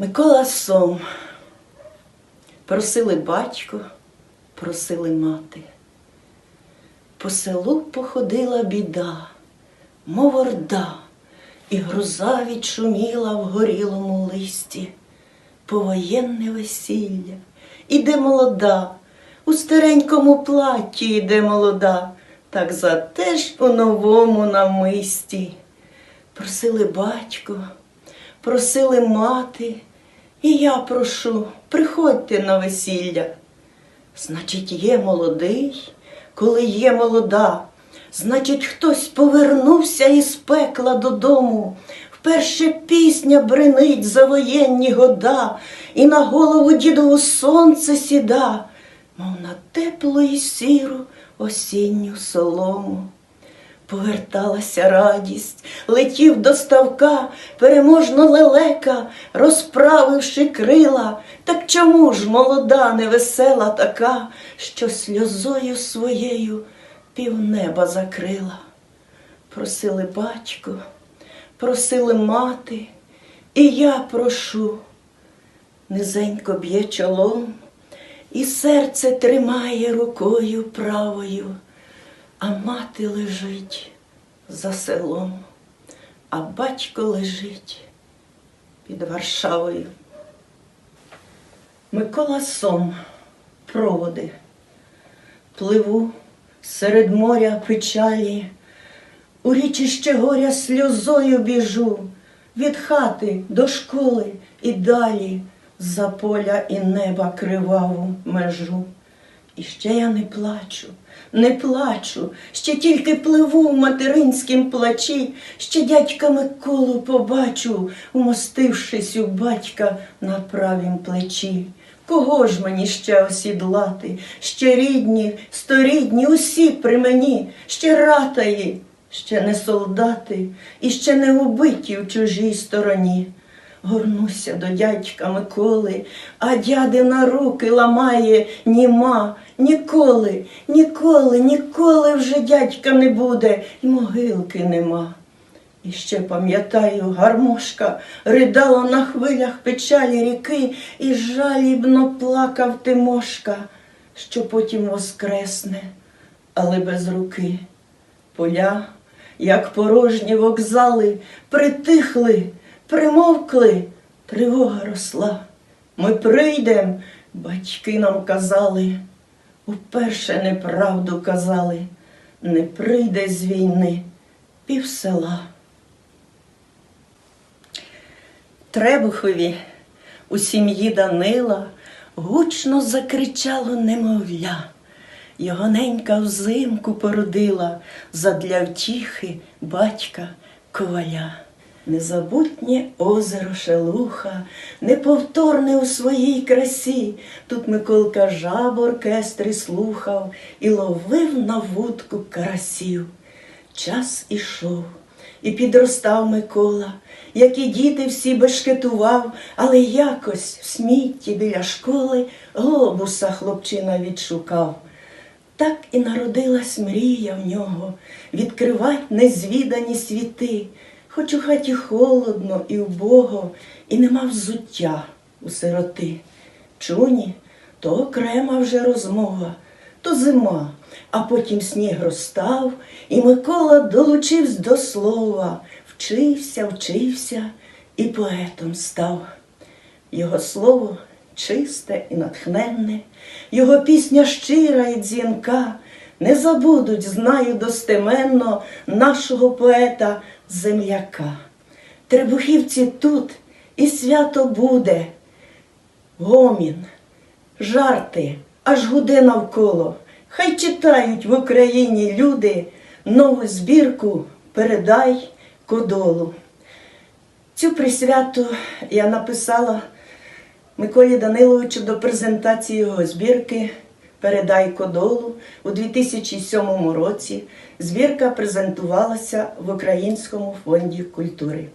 Микола Сом. Просили батько, просили мати. По селу походила біда, мов орда, і гроза відшуміла в горілому листі. Повоєнне весілля, іде молода, у старенькому платі іде молода, так зате ж у новому намисті. Просили батько, просили мати, і я прошу, приходьте на весілля. Значить, є молодий, коли є молода. Значить, хтось повернувся із пекла додому. Вперше пісня бренить за воєнні года, і на голову дідову сонце сіда, мов на теплу і сіру осінню солому. Поверталася радість, летів до ставка, переможно лелека, розправивши крила. Так чому ж молода, невесела така, що сльозою своєю півнеба закрила? Просили батько, просили мати, і я прошу, низенько б'є чолом, і серце тримає рукою правою а мати лежить за селом, а батько лежить під Варшавою. Микола Сом, проводи, пливу серед моря печалі, у річище горя сльозою біжу, від хати до школи і далі, за поля і неба криваву межу. І ще я не плачу, не плачу, ще тільки пливу в материнськім плачі, ще дядька Миколу побачу, умостившись у батька на правім плечі. Кого ж мені ще осідлати? Ще рідні, сторідні, усі при мені, ще ратаї, ще не солдати, і ще не убиті в чужій стороні. Горнуся до дядька Миколи, а дядина руки ламає німа. Ніколи, ніколи, ніколи вже дядька не буде, і могилки нема. І ще пам'ятаю, гармошка ридала на хвилях печалі ріки, і жалібно плакав Тимошка, що потім воскресне, але без руки. Поля, як порожні вокзали, притихли, примовкли, тривога росла. Ми прийдем, батьки нам казали, уперше неправду казали, не прийде з війни пів села. Требухові у сім'ї Данила гучно закричало немовля. Його ненька взимку породила задля втіхи батька коваля. Незабутнє озеро Шелуха, неповторне у своїй красі. Тут Миколка жаб оркестри слухав і ловив на вудку карасів. Час ішов, і підростав Микола, як і діти всі бешкетував, але якось в смітті біля школи глобуса хлопчина відшукав. Так і народилась мрія в нього відкривать незвідані світи, хоч у хаті холодно і убого, і нема взуття у сироти. Чуні, то окрема вже розмова, то зима, а потім сніг розстав, і Микола долучився до слова, вчився, вчився і поетом став. Його слово чисте і натхненне, його пісня щира і дзвінка. Не забудуть, знаю достеменно, нашого поета земляка. Требухівці тут і свято буде. Гомін, жарти, аж гуде навколо. Хай читають в Україні люди нову збірку передай кодолу. Цю присвяту я написала Миколі Даниловичу до презентації його збірки Передай кодолу у 2007 році. Збірка презентувалася в Українському фонді культури.